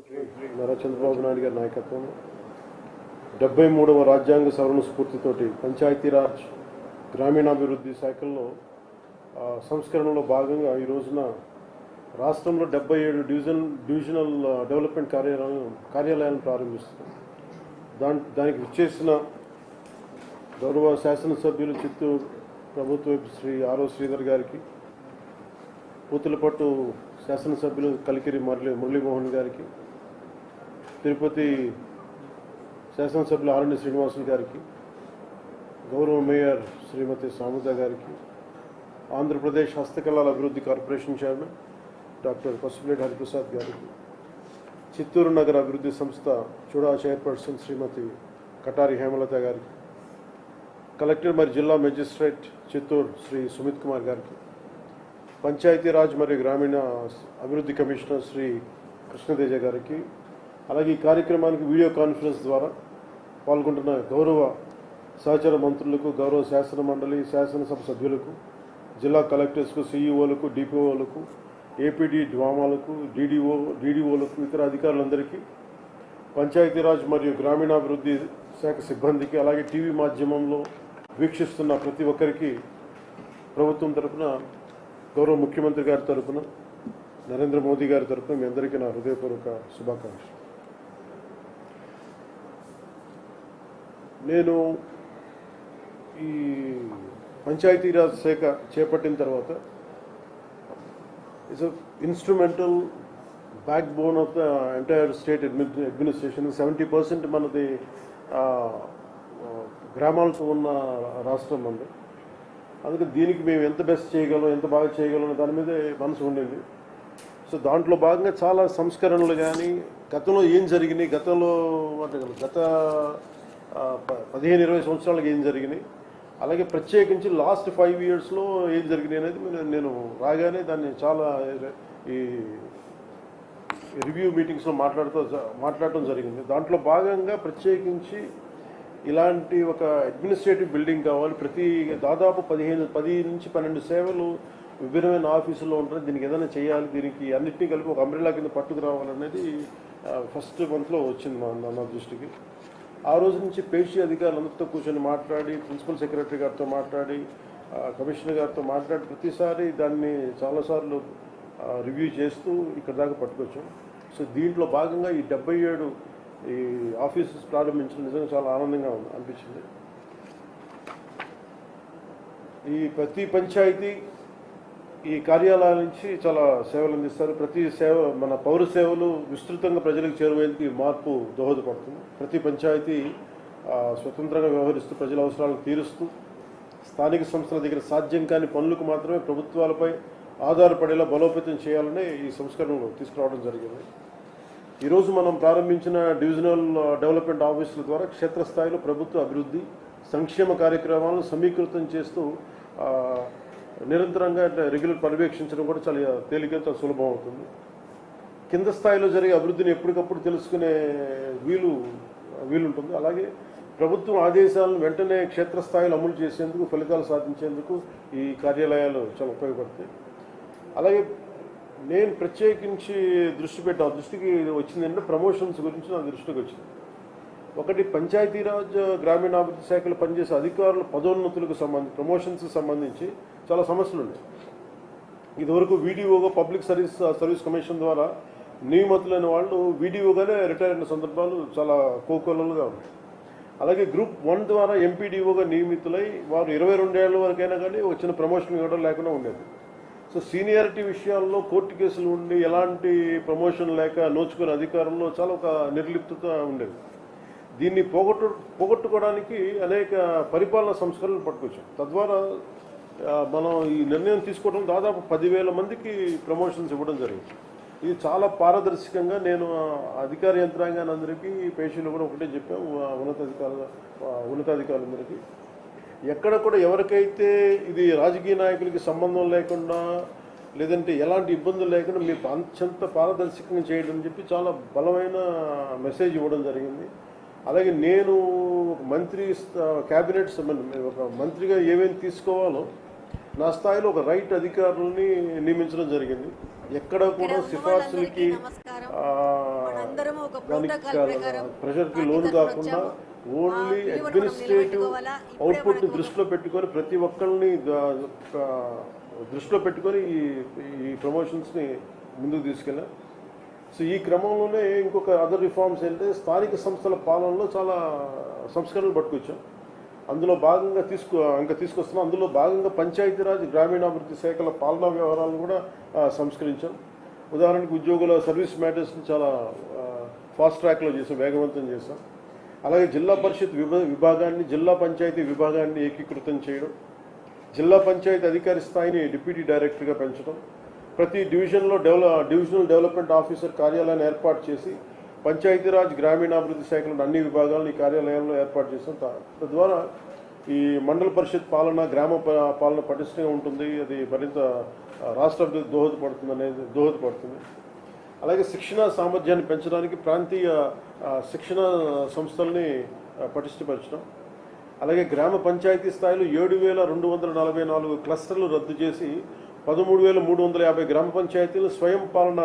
ముఖ్యమంత్రి నారా చంద్రబాబు నాయుడు గారి నాయకత్వంలో డెబ్బై మూడవ రాజ్యాంగ సవరణ స్ఫూర్తితోటి పంచాయతీరాజ్ గ్రామీణాభివృద్ధి శాఖల్లో సంస్కరణలో భాగంగా ఈ రోజున రాష్ట్రంలో డెబ్బై ఏడు డివిజన్ డివిజనల్ డెవలప్మెంట్ కార్యాలయం కార్యాలయాలను ప్రారంభిస్తుంది దాని దానికి విచ్చేసిన గౌరవ శాసనసభ్యులు చిత్తూరు ప్రభుత్వ శ్రీ ఆరో శ్రీధర్ గారికి పూతులపట్టు శాసనసభ్యులు కలికిరి మురళి మురళీమోహన్ గారికి తిరుపతి శాసనసభ్యులు ఆరణ్య శ్రీనివాసులు గారికి గౌరవ మేయర్ శ్రీమతి సాముద గారికి ఆంధ్రప్రదేశ్ హస్తకళల అభివృద్ధి corporation chairman doctor Pasupuleti Hariprasad గారికి చిత్తూరు నగర అభివృద్ధి సంస్థ చూడా చైర్పర్సన్ శ్రీమతి కటారి హేమలత గారికి కలెక్టర్ మరి జిల్లా మెజిస్ట్రేట్ చిత్తూరు శ్రీ సుమిత్ కుమార్ గారికి పంచాయతీరాజ్ మరియు గ్రామీణ అభివృద్ధి కమిషనర్ శ్రీ కృష్ణదేజ గారికి అలాగే ఈ కార్యక్రమానికి వీడియో కాన్ఫరెన్స్ ద్వారా పాల్గొంటున్న గౌరవ సహచర మంత్రులకు గౌరవ శాసన మండలి శాసనసభ సభ్యులకు జిల్లా కలెక్టర్స్కు సీఈఓలకు డిపిఓలకు ఏపీడీ డ్వామాలకు డీడీఓ డీడీఓలకు ఇతర అధికారులందరికీ పంచాయతీరాజ్ మరియు గ్రామీణాభివృద్ధి శాఖ సిబ్బందికి అలాగే టీవీ మాధ్యమంలో వీక్షిస్తున్న ప్రతి ఒక్కరికి ప్రభుత్వం తరపున గౌరవ ముఖ్యమంత్రి గారి తరపున నరేంద్ర మోదీ గారి తరపున మీ అందరికీ నా హృదయపూర్వక శుభాకాంక్షలు. నేను ఈ పంచాయతీరాజ్ శాఖ చేపట్టిన తర్వాత it's instrumental backbone of the entire state administration seventy percent మనది గ్రామాలతో ఉన్న రాష్ట్రం ఉంది అందుకే దీనికి మేము ఎంత బెస్ట్ చేయగలం ఎంత బాగా చేయగలం దాని మీద మనసు ఉండింది. సో దాంట్లో భాగంగా చాలా సంస్కరణలు కానీ గతంలో ఏం జరిగినాయి గతంలో అంటే గత పదిహేను ఇరవై సంవత్సరాలకు ఏం జరిగినాయి? అలాగే ప్రత్యేకించి లాస్ట్ ఫైవ్ ఇయర్స్లో ఏం జరిగినాయి అనేది నేను- రాగానే దాన్ని చాలా ఈ రివ్యూ మీటింగ్స్లో మాట్లాడుతూ మాట్లాడటం జరిగింది. దాంట్లో భాగంగా ప్రత్యేకించి ఇలాంటి ఒక అడ్మినిస్ట్రేటివ్ బిల్డింగ్ కావాలి. ప్రతి దాదాపు పదిహేను పది నుంచి పన్నెండు సేవలు విభిన్నమైన ఆఫీసుల్లో ఉంటాయి. దీనికి ఏదైనా చేయాలి. దీనికి అన్నింటినీ కలిపి ఒక అంబ్రిలా కింద పట్టుకురావాలనేది ఫస్ట్ మంత్లో వచ్చింది మా నా దృష్టికి. ఆ రోజు నుంచి పేషీ అధికారులందరితో కూర్చొని మాట్లాడి ప్రిన్సిపల్ సెక్రటరీ గారితో మాట్లాడి కమిషనర్ గారితో మాట్లాడి ప్రతిసారి దాన్ని చాలాసార్లు రివ్యూ చేస్తూ ఇక్కడ దాకా పట్టుకొచ్చాం. సో దీంట్లో భాగంగా ఈ డెబ్బై ఏడు ఈ ఆఫీసెస్ ప్రారంభించడం నిజంగా చాలా ఆనందంగా అనిపించింది. ఈ ప్రతి పంచాయతీ ఈ కార్యాలయాల నుంచి చాలా సేవలు అందిస్తారు. ప్రతి సేవ మన పౌర సేవలు విస్తృతంగా ప్రజలకు చేరువేందుకు ఈ మార్పు దోహదపడుతుంది. ప్రతి పంచాయతీ స్వతంత్రంగా వ్యవహరిస్తూ ప్రజల అవసరాలను తీరుస్తూ స్థానిక సంస్థల దగ్గర సాధ్యం కాని పనులకు మాత్రమే ప్రభుత్వాలపై ఆధారపడేలా బలోపేతం చేయాలనే ఈ సంస్కరణలు తీసుకురావడం జరిగింది. ఈరోజు మనం ప్రారంభించిన డివిజనల్ డెవలప్మెంట్ ఆఫీసుల ద్వారా క్షేత్రస్థాయిలో ప్రభుత్వ అభివృద్ధి సంక్షేమ కార్యక్రమాలను సమీకృతం చేస్తూ నిరంతరంగా రెగ్యులర్ పర్యవేక్షించడం కూడా చాలా తేలిక చాలా సులభం అవుతుంది. కింద స్థాయిలో జరిగే అభివృద్ధిని ఎప్పటికప్పుడు తెలుసుకునే వీలు వీలుంటుంది. అలాగే ప్రభుత్వం ఆదేశాలను వెంటనే క్షేత్రస్థాయిలో అమలు చేసేందుకు ఫలితాలు సాధించేందుకు ఈ కార్యాలయాలు చాలా ఉపయోగపడతాయి. అలాగే నేను ప్రత్యేకించి దృష్టి పెట్టా దృష్టికి వచ్చింది అంటే ప్రమోషన్స్ గురించి నా దృష్టికి వచ్చింది. ఒకటి పంచాయతీరాజ్ గ్రామీణాభివృద్ధి శాఖలో పనిచేసే అధికారుల పదోన్నతులకు సంబంధించి ప్రమోషన్స్కి సంబంధించి చాలా సమస్యలు ఉన్నాయి. ఇదివరకు వీడియోగా పబ్లిక్ సర్వీస్ సర్వీస్ కమిషన్ ద్వారా నియమితులైన వాళ్ళు వీడియోగానే రిటైర్ అయిన సందర్భాలు చాలా కోకొల్లలుగా ఉన్నాయి. అలాగే గ్రూప్ వన్ ద్వారా ఎంపీడీఓగా నియమితులై వారు ఇరవై రెండేళ్ళ వరకైనా కానీ వచ్చిన ప్రమోషన్ ఇవ్వడం లేకుండా ఉండేది. సో సీనియారిటీ విషయాల్లో కోర్టు కేసులు ఉండి ఎలాంటి ప్రమోషన్ లేక నోచుకునే అధికారంలో చాలా ఒక నిర్లిప్తత ఉండేది. దీన్ని పోగొట్టు పోగొట్టుకోవడానికి అనేక పరిపాలన సంస్కరణలు పట్టుకొచ్చాం తద్వారా మనం ఈ నిర్ణయం తీసుకోవడం దాదాపు పదివేల మందికి ప్రమోషన్స్ ఇవ్వడం జరిగింది. ఇది చాలా పారదర్శకంగా నేను అధికార యంత్రాంగాన్ని అందరికీ పేషెంట్లు కూడా ఒకటే చెప్పాం ఆ, ఉన్నతాధికారుల ఉన్నతాధికారులందరికీ ఎక్కడ కూడా ఎవరికైతే ఇది రాజకీయ నాయకులకి సంబంధం లేకుండా లేదంటే ఎలాంటి ఇబ్బందులు లేకుండా మీకు అత్యంత పారదర్శకంగా చేయడం చెప్పి చాలా బలమైన మెసేజ్ ఇవ్వడం జరిగింది. అలాగే నేను ఒక మంత్రి క్యాబినెట్ సంబంధం ఒక మంత్రిగా ఏమేమి తీసుకోవాలో నా స్థాయిలో ఒక రైట్ అధికారులని నియమించడం జరిగింది ఎక్కడ కూడా సిఫార్సులకి ప్రెషర్కి లోను కాకుండా. ఓన్లీ అడ్మినిస్ట్రేటివ్ నిలబెట్టుకోవాలా? ఇప్పుడే అవుట్పుట్ మనకు దృష్టిలో పెట్టుకొని ప్రతి ఒక్కరిని దృష్టిలో పెట్టుకొని ఈ ఈ ప్రమోషన్స్ని ముందుకు తీసుకెళ్ళాం సో ఈ క్రమంలోనే ఇంకొక అదర్ రిఫార్మ్స్ ఏంటంటే స్థానిక సంస్థల పాలనలో చాలా సంస్కరణలు పట్టుకొచ్చాం. అందులో భాగంగా తీసుకు ఇంకా తీసుకొస్తున్నాం. అందులో భాగంగా పంచాయతీరాజ్ గ్రామీణాభివృద్ధి శాఖల పాలనా వ్యవహారాలను కూడా సంస్కరించాం. ఉదాహరణకు ఉద్యోగుల సర్వీస్ మ్యాటర్స్ని చాలా ఫాస్ట్ ట్రాక్లో చేసాం వేగవంతం చేసాం. అలాగే జిల్లా పరిషత్ విభ విభాగాన్ని జిల్లా పంచాయతీ విభాగాన్ని ఏకీకృతం చేయడం. జిల్లా పంచాయతీ అధికారి స్థాయిని డిప్యూటీ డైరెక్టర్గా పెంచడం. ప్రతి డివిజన్లో డెవలప్ డివిజనల్ డెవలప్మెంట్ ఆఫీసర్ కార్యాలయాన్ని ఏర్పాటు చేసి పంచాయతీరాజ్ గ్రామీణాభివృద్ధి శాఖలోని అన్ని విభాగాలను ఈ కార్యాలయంలో ఏర్పాటు చేసాం తద్వారా ఈ మండల పరిషత్ పాలన గ్రామ ప- పాలన పటిష్టంగా ఉంటుంది. అది మరింత రాష్ట్ర అభివృద్ధి దోహదపడుతుంది అనేది దోహదపడుతుంది. అలాగే శిక్షణ సామర్థ్యాన్ని పెంచడానికి ప్రాంతీయ శిక్షణ సంస్థల్ని పటిష్టపరచడం. అలాగే గ్రామ పంచాయతీ స్థాయిలో ఏడు వేల రెండు వందల నలభై నాలుగు క్లస్టర్లు రద్దు చేసి పదమూడు వేల మూడు వందల యాభై గ్రామ పంచాయతీలు స్వయం పాలన